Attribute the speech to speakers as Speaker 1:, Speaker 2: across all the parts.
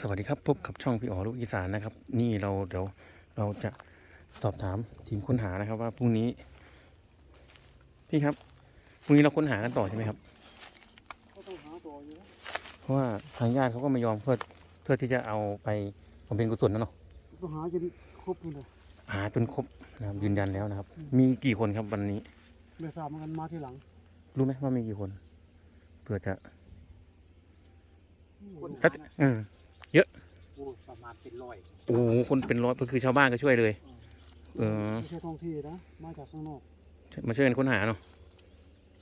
Speaker 1: สวัสดีครับพบกับช่องพี่อ๋อลูกอีสานนะครับ นี่เราเดี๋ยวเราจะสอบถามทีมค้นหานะครับ ว่าพรุ่งนี้ พี่ครับพรุ่งนี้เราค้นหากันต่อใช่ไหมครับ
Speaker 2: ก็ต้องหาต่ออยู่นะ
Speaker 1: เพราะว่าทางญาติเขาก็ไม่ยอมเพื่อเพื่อที่จะเอาไปบำเพ็ญกุศลนะเนาะ
Speaker 2: ต้องหาจนครบเลย
Speaker 1: หาจนครบนะครับยืนยันแล้วนะครับ มีกี่คนครับวันนี้
Speaker 2: ไม่ทราบเหมือนกันมาที่หลัง
Speaker 1: รู้ไหมว่ามีกี่คนเพื่อจะ
Speaker 3: คน
Speaker 1: ถ้าเออ
Speaker 3: โอ้ประมาณเป็นร้อย
Speaker 1: โอ้โหคนเป็นร้อยก็คือชาวบ้านก็ช่วยเลย เออ
Speaker 2: ไม่ใช่ท้องที่นะ มาจากข้างนอก
Speaker 1: มาช่วยกันค้นหาเนาะ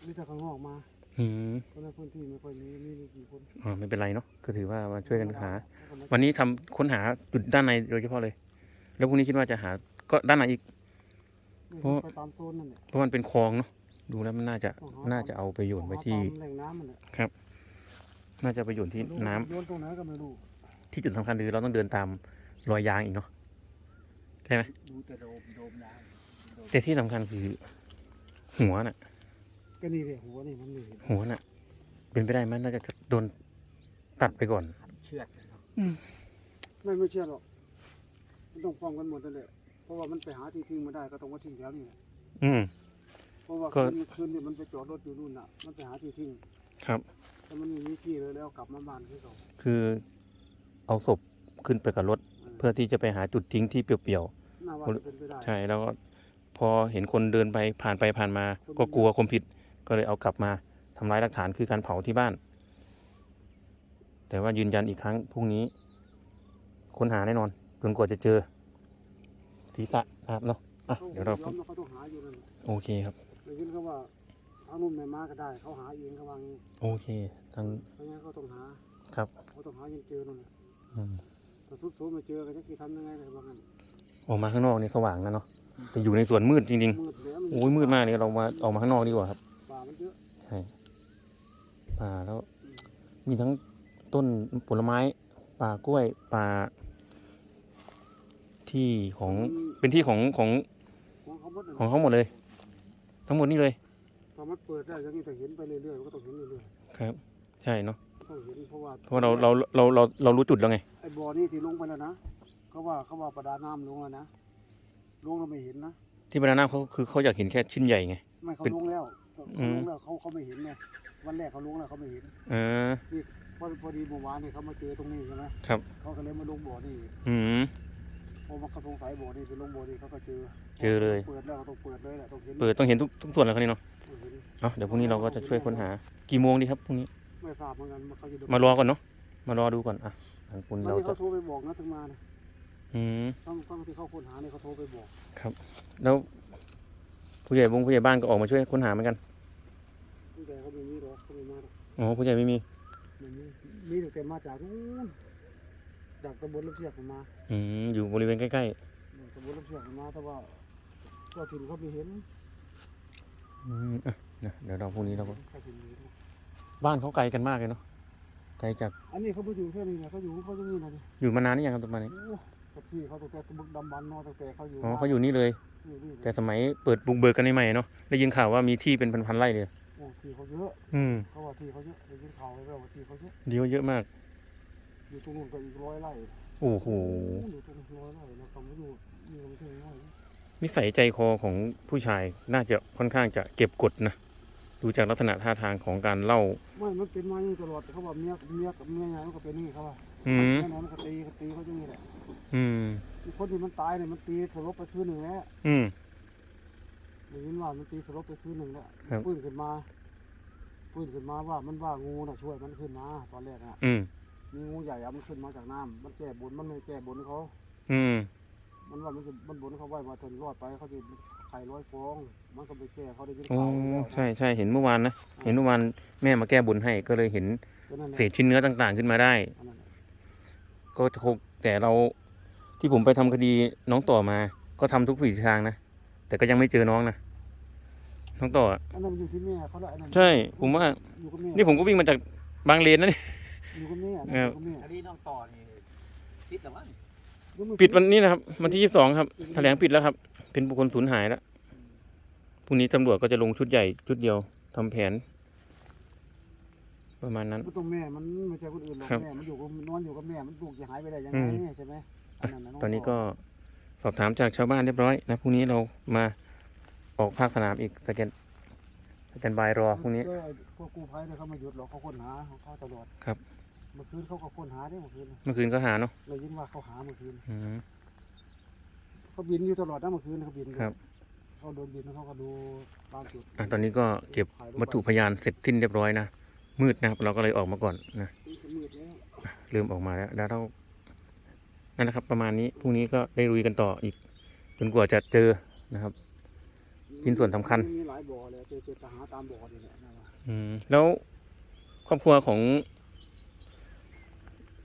Speaker 2: นี่จากข้างนอกมา
Speaker 1: อืม
Speaker 2: ก็ในพื้นที่ไม่ค่อยมีมีไม่กี่คน
Speaker 1: อ๋อไม่เป็นไรเนาะก็ถือว่ามาช่วยกันหา วันนี้ทำค้นหาจุดด้านในโดยเฉพาะเลย แล้วพรุ่งนี้คิดว่าจะหาก็ด้านในอีกเพราะ
Speaker 2: ไปตามโซนนั่นแหละ
Speaker 1: เพราะมันเป็นคลองเนาะดูแล้วมันน่าจะ
Speaker 2: ต้องหา
Speaker 1: น่าจะเอาไปโยนไว้ที่
Speaker 2: ตามแหล่งน้ำมันแหละ
Speaker 1: น่าจะไปโยนที่น้ำ
Speaker 2: โยนตรงไหนก็ไม่รู้
Speaker 1: ที่จุดสำคัญคือเราต้องเดินตามรอยยางอีกเนาะใช่ไหม
Speaker 3: ดูแต่โดมโดมยางโดม
Speaker 1: แต่ที่สำคัญคือหัวน่ะ
Speaker 2: ก็นี่เลยหัวนี่มันไม่เห็น
Speaker 1: หัวน่ะ เป็นไปได้ไหมน่าจะโดนตัดไปก่อน
Speaker 3: เชือดนะครับ
Speaker 2: ไม่ไม่เชื่อหรอกมันต้องฟังกันหมดนั่นแหละเพราะว่ามันไปหาที่ทิ้งไม่ได้ก็ต้องมาทิ้งแถวนี้แหละ
Speaker 1: อืม
Speaker 2: เพราะว่า
Speaker 1: ก็
Speaker 2: คืนคืนนี่มันไปจอดรถอยู่นู่นน่ะ มันไปหาที่ทิ้ง
Speaker 1: ครับ
Speaker 2: แต่มันไม่มีที่เลยแล้วกลับมาบ้านที่เขา
Speaker 1: คือ เอาศพขึ้นไปกับรถ เพื่อที่จะไปหาจุดทิ้งที่เปลี่ยว
Speaker 2: น่าว่าจะเป็นไปได้
Speaker 1: ๆใช่แล้วก็พอเห็นคนเดินไปผ่านไปผ่านมา ก็กลัวความผิดก็เลยเอากลับมาทำลายหลักฐานคือการเผาที่บ้าน แต่ว่ายืนยันอีกครั้งพรุ่งนี้ค้นหาแน่นอนจนกว่าจะเจอศีรษะนะครับเนาะอะ
Speaker 2: เขา
Speaker 1: เดี๋ยวเรา
Speaker 2: ยอมแล้วเขาต้องหาอยู่นั่นแหละ
Speaker 1: โอเคครับ
Speaker 2: ได้ยินเขาว่าเอานุ่มแม่มาก็ได้เขาหาเองเขาวาง
Speaker 1: โอเคทาง
Speaker 2: เพราะงั้นเขาต้องหา
Speaker 1: ครับ
Speaker 2: เขาต้องหาจนเจอนั่นแหละ
Speaker 1: อืม
Speaker 2: ถ้าสุดโสมไม่เจอก็จะคิดทำยังไงเลยบางอัน
Speaker 1: ออกมาข้างนอกนี่สว่างนะเนาะแต่อยู่ในสวนมืดจริง
Speaker 2: มืดแล้ว
Speaker 1: ๆโอ้ยมืดมากเลยเรามาออกมาข้างนอกดีกว่าครับ
Speaker 2: ป่ามันเยอะ
Speaker 1: ใช่ป่าแล้ว มีทั้งต้นผลไม้ ป่ากล้วยป่า ที่ของเป็นที่ของของ
Speaker 2: ของเขาหมดน่ะ
Speaker 1: ของเขาหมดเลย ทั้งหมดนี่เลย
Speaker 2: พอมันเปิดได้อย่างนี้แต่เห็นไปเรื่อยๆมันก็ต้องเห็นเรื่อย
Speaker 1: ครับ ใช่เนาะ
Speaker 2: ๆ ต้องเห็นเพราะว่า
Speaker 1: เพราะเราเราเราเราเรารู้จุดแล้วไง
Speaker 2: ไอ้บ่อนี่ที่ลงไปแล้วนะเขาว่าเขาว่าประดาน้ำลงแล้วนะลงเราไม่เห็นนะ
Speaker 1: ที่บรรดาน้ำเขาคือเขาอยากเห็นแค่ชิ้นใหญ่ไง
Speaker 2: ไม่เขา
Speaker 1: เป็น
Speaker 2: ลงแล้ว
Speaker 1: อื
Speaker 2: เขา
Speaker 1: ม
Speaker 2: ลงแล้วเขาเขาไม่เห็นไงวันแรกเขาลงแล้วเขาไม่เห็น
Speaker 1: เออ
Speaker 2: พอพอดีเมื่อวานนี่เขามาเจอตรงนี้ใช่ไหม
Speaker 1: ครับ
Speaker 2: เขาก็เลยมาลงบ่อนี่
Speaker 1: อืม
Speaker 2: พอมาเขาสงสัยบ่อนี่ไปลงบ่อนี่เขาก็เจอ
Speaker 1: เจอเลย
Speaker 2: เปิดแล้วก็ต้องเปิดเลยแหละต้องเห็น
Speaker 1: เปิดต้องเห็นทุกทุกส่วนแล้วครับนี่เนาะ
Speaker 2: ต้องเห็น
Speaker 1: เอาเดี๋ยวพรุ่งนี้เราก็จะช่วยค้นหากี่โมงดีครับพรุ่งนี้
Speaker 2: ไม่ทราบเหมือนกันว่าเขาจะดู
Speaker 1: มารอก่อนเนาะมารอดูก่อนอะทางคุณ
Speaker 2: วัน
Speaker 1: เรา
Speaker 2: นี้
Speaker 1: จะ
Speaker 2: เขาโทรไปบอกนะถึงมาเนี่ย
Speaker 1: อืม
Speaker 2: ต้องต้องที่เขาค้นหาเนี่ยเขาโทรไปบอก
Speaker 1: แล้วผู้ใหญ่บงผู้ใหญ่บ้านก็ออกมาช่วยค้นหาเหมือนกัน
Speaker 2: ผู้ใหญ่เขาไม่มีหรอกเขาไม่มาหรอก
Speaker 1: อ๋อผู้ใหญ่ไม่มี
Speaker 2: ไม่มีมีแต่มาจากนู้นจากตำบลลูกเชียกผมมา
Speaker 1: อืมอยู่บริเวณใกล้
Speaker 2: ตำบลลูกเชียกผมมาแต่ว่าเจ้าถิ่นเขาไม่เห็น
Speaker 1: ๆอืมอะนะเดี๋ยวเราพรุ่งนี้เราก็
Speaker 2: เจ้าถิ่นไม่เห็น
Speaker 1: บ้านเขาไกลกันมากเลยเนาะไกลจาก
Speaker 2: อันนี้เขาไม่อยู่แค่นี้ไงเขาอยู่เขาอยู่นี่นะดิ
Speaker 1: อยู่มานานนี่ยังครับตรงมานี้
Speaker 2: โอ้กับพี่เขาตั้งแต่บึกดำบันเนอตั้งแต่เขาอยู่
Speaker 1: อ๋อเขาอยู่นี่เลย
Speaker 2: อยู่นี่เลย
Speaker 1: แต่สมัยเปิดบุกเบิกกันใหม่ๆเนาะได้ยินข่าวว่ามีที่เป็นพันๆไร่เลย
Speaker 2: โอ้ที่เขาเยอะ
Speaker 1: อืม
Speaker 2: เขาว่าที่เขาเยอะได้ยินข่าวไว้ว่าที่เขาเยอะ
Speaker 1: ดีว่าเยอะมาก
Speaker 2: อยู่ตรงนู้นก็อีกร้อยไร่
Speaker 1: โอ้โห
Speaker 2: อยู่ตรงนู้นร้อยไร่นะเขาไม่อยู่นี่ก็ไม่ใช่น้อยนะ
Speaker 1: นิสัยใจคอของผู้ชายน่าจะค่อนข้างจะเก็บกดนะ ดูจากลักษณะท่าทางของการเล่า
Speaker 2: ไม่มันเป็นมาอย่างนี้ตลอดแต่เขาว่าเมียเมียกับเมียใหญ่มันก็เป็นนี่เขาว่า
Speaker 1: อืม
Speaker 2: แม่ไหนมันก็ตีก็ตีเขาอย่างนี้แหละ
Speaker 1: อืม
Speaker 2: คนที่มันตายเนี่ยมันตีสลบไปคืนหนึ่งแล้ว
Speaker 1: อืม
Speaker 2: ได้ยินว่ามันตีสลบไปคืนหนึ่งแล้ว
Speaker 1: ครับ
Speaker 2: ปืนขึ้นมาปืนขึ้นมาว่ามันว่างูน่ะช่วยมันขึ้นมาตอนแรกอะ
Speaker 1: อืม
Speaker 2: มีงูใหญ่อะมันขึ้นมาจากน้ำมันแก้บนมันไม่แก้บนเขา
Speaker 1: อืม
Speaker 2: มันว่ามันจะมันบนเขาไว้ว่าจนรอดไปเขาจะ ไข่ร้อยฟองมันก็ไปแก้เขาได้ยิน
Speaker 1: โอ้
Speaker 2: ข่าวแล้วนะ
Speaker 1: ใช่ใช่เห็นเมื่อวานนะเห็นเมื่อวานแม่มาแก้บนให้ก็เลยเห็น
Speaker 2: ก็นั่นแหละ
Speaker 1: เศษชิ้นเนื้อต่างๆขึ้นมาได้
Speaker 2: อันนั้นแหละ
Speaker 1: ก็คงแต่เราที่ผมไปทำคดีน้องต่อมา ก็ทำทุกฝีทางนะแต่ก็ยังไม่เจอน้องนะน้องต่ออะ
Speaker 2: อันนั้นมันอยู่ที่แม่เขาละอันนั้น
Speaker 1: ใช่ ผมว่า
Speaker 2: อยู่กับแม่
Speaker 1: นี่ผมก็วิ่งมาจากบางเลนนะนี่
Speaker 2: อยู่กับแม่อัน
Speaker 1: เอ
Speaker 2: นั้น
Speaker 1: อ
Speaker 2: อยู่กับแม่
Speaker 3: อันนี้น้องต่อนี่ติดแล้วมั้ง
Speaker 2: ยังไม่
Speaker 1: ปิดวันนี้นะครับ วันที่ยี่สิบสองครับแถลงปิดแล้วครับ เป็นบุคคลสูญหายแล้วพรุ่งนี้ตำรวจก็จะลงชุดใหญ่ชุดเดียวทำแผนก็ประมาณนั้น
Speaker 2: มันต้องแม่มันไม่ใช่คนอื่นหรอก
Speaker 1: ครับ
Speaker 2: แม่มันอยู่กับนอนอยู่กับแม่มันลูกจะหายไปได้ยัง
Speaker 1: อื
Speaker 2: ไง
Speaker 1: ม
Speaker 2: ใช่ไหม
Speaker 1: อะะตอนนี้ก็สอบถามจากชาวบ้านเรียบร้อยนะพรุ่งนี้เรามาออกภาคสนามอีกสแกนสแกนบายรอพรุ่งนี้
Speaker 2: ก็พวกกู้ภัยเนี่ยเขามาหยุดหรอกเขาค้นหาของเขาตลอด
Speaker 1: ครับ
Speaker 2: เมื่อคืนเขาก็ค้นหาได้เมื่อคืน
Speaker 1: เมื่อคืนก็หาเนาะ
Speaker 2: เรายินว่าเขาหาเมื่อคืน
Speaker 1: อืม
Speaker 2: เขาบินอยู่ตลอดนะเมื่อคืนเขาบินอยู่
Speaker 1: ครับ
Speaker 2: เขาโดนบินแล้วเขาก็ดูตามจุด
Speaker 1: อะตอนนี้ก็เก็บวัตถุพยานเสร็จสิ้นเรียบร้อยนะ มืดนะครับ เราก็เลยออกมาก่อนนะ
Speaker 2: มืดแล้ว
Speaker 1: เริ่มออกมาแล้วแล้วเรานั่นแหละครับ ประมาณนี้พรุ่งนี้ก็ได้ลุยกันต่ออีก จนกว่าจะเจอนะครับ ชิ้นส่วนสำคัญ
Speaker 2: มีหลายบ่อเลยเจอเจอทหารตามบ่อนี่แหละนะว่า
Speaker 1: อืม แล้วครอบครัวของ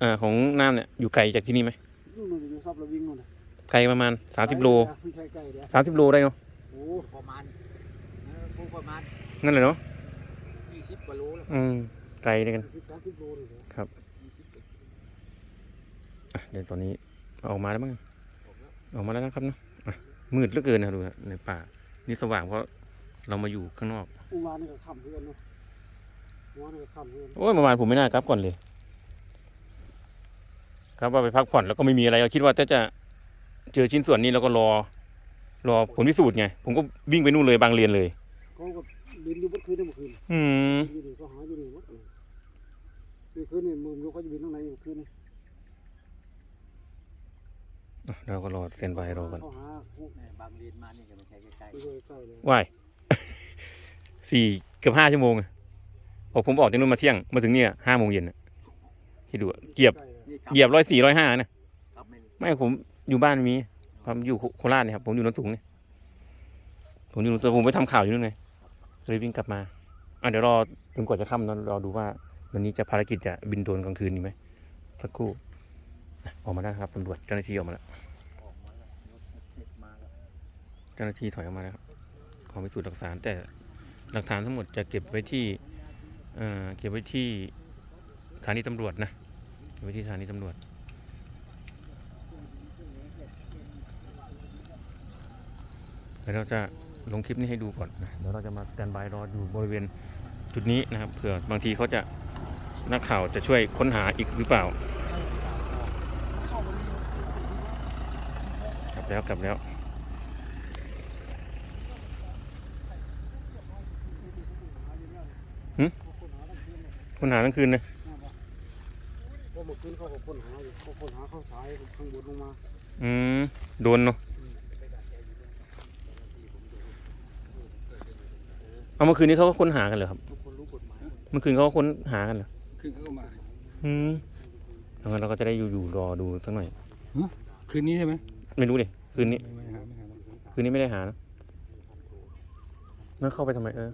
Speaker 1: อ่าของน้ำเนี่ย อยู่ไกลจากที่นี่ไหม
Speaker 2: นู่นนู่นอยู่ซับระวิ่งนู่นน่ะ
Speaker 1: ไกลประมาณสามสิบโล
Speaker 2: ไม่ใช่ใกล้เดียว
Speaker 1: สามสิบโลได้เนาะ
Speaker 3: โอ้ประมาณเออพวกประมาณ
Speaker 1: นั่นเลยเนาะ
Speaker 3: ยี่สิบกว่าโลแล้ว
Speaker 1: อืมไกลด้วยกัน
Speaker 2: สิบสามสิบโลนี่แหละ
Speaker 1: อะเดี๋ยวตอนนี้ออกมาแล้วมั้งออกมาแล้วนะครับเนาะอะมืดเหลือเกินนะดูนะในป่า นี่สว่างเพราะเรามาอยู่ข้างนอก
Speaker 2: เมื่อวานนี่ก็ค่ำเพื่อนเนาะเมื่อวานนี่ก็ค่ำเพื่อน
Speaker 1: โอ้ยเมื่อวานผมไม่น่ากลับก่อนเลย ครับว่าไปพักผ่อนแล้วก็ไม่มีอะไรเราคิดว่าถ้าจะ เจอชิ้นส่วนนี้เราก็รอ รอผลพิสูจน์ไง ผมก็วิ่งไปนู่นเลยบางเรียนเลย
Speaker 2: เขาก็บินอยู่เมื่อคืนนี่เมื่อคืน
Speaker 1: อืม
Speaker 2: อยู่นี่ก็หาอยู่นี่หมดเลยเมื่อคืนนี่มึงรู้เขาจะบินตรงไหนเมื่อคืนนี่
Speaker 1: อะเราก็รอสแตนบายรอกัน
Speaker 2: เขาหาพวก
Speaker 3: เนี่ยบางเรียนมานี่ก็ไม่ใช่ใกล้
Speaker 2: ไม่เคยใกล้เลย
Speaker 1: ว่าย สี่เกือบห้าชั่วโมงอะออกผมออกจากนู่นมาเที่ยงมาถึงเนี่ยห้าโมงเย็นอะที่ดูอะเหยียบ
Speaker 2: ใกล้เลย
Speaker 3: ๆนี่กลับ
Speaker 1: เหยียบร้อยสี่ร้อยห้านะ
Speaker 3: กลับไม่
Speaker 1: ไม่ผม อยู่บ้านมีผมอยู่โคราชเนี่ยครับผมอยู่นนสูงเนี่ยผมอยู่นนสูงผมไปทำข่าวอยู่นู่นไงเลยวิ่งกลับมาอะเดี๋ยวรอจนกว่าจะค่ำเนอะรอดูว่าวันนี้จะภารกิจจะบินโดนกลางคืนดีไหมสักครู่ออกมาแล้วครับตำรวจเจ้าหน้าที่ออกมาแล้ว
Speaker 3: ออกมาแล้วเจ้า
Speaker 1: หน้าที่ถอยออกมาแล้วครับขอพิสูจน์หลักฐาน แต่หลักฐานทั้งหมดจะเก็บไว้ที่อ่อเก็บไว้ที่สถานีตำรวจนะเก็บไว้ที่สถานีตำรวจ เดี๋ยวเราจะลงคลิปนี้ให้ดูก่อนนะเดี๋ยวเราจะมาสแตนบายรออยู่บริเวณจุดนี้นะครับเผื่อบางทีเขาจะนักข่าวจะช่วยค้นหาอีกหรือเปล่า กลับแล้วกลับแล้วค้นหาทั้งคืนเลย
Speaker 2: เพราะเมื่อคืนเขาก็ค้นหาอยู่เขาค้นหาเขาสายข้างบนลงมา
Speaker 1: อืม โดนเนาะ เอาเมื่อคืนนี้เขาก็ค้นหากันเหรอครับ
Speaker 2: ทุกคนรู้กฎหมาย
Speaker 1: เมื่อคืนเขาก็ค้นหากันเหรอ
Speaker 4: คืนเขาก็มา
Speaker 1: อืมเอางั้นเราก็จะได้อยู่อยู่รอดูสักหน่อย
Speaker 4: คืนนี้ใช่ไหม
Speaker 1: ไม่รู้ดิคืนนี้
Speaker 4: ไม่ไม่หาไม่หา
Speaker 1: คืนนี้ไม่ได้หานะนั่นเข้าไปทำไมเออ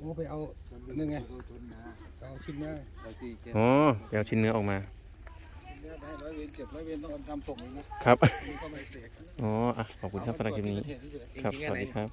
Speaker 4: โอ้ไปเอานั่นไงเอาชิ้นเนื้อ
Speaker 1: อ๋อไปเอาชิ้นเนื้อออกมา
Speaker 4: ชิ้นเนื้อไปให้ร้อยเวรเก็บร้อยเวรต้องเอาทำส่งเองนะครับอันนี่ก็ไม่เสีย
Speaker 1: อ๋อ อะ ขอบคุณครับสำหรับคลิปนี้
Speaker 4: เอาไปตวจที่เกิดเหตุที่เฉย
Speaker 1: ครับ
Speaker 4: จงๆ
Speaker 1: สวัส
Speaker 4: ไหน
Speaker 1: ดีครับ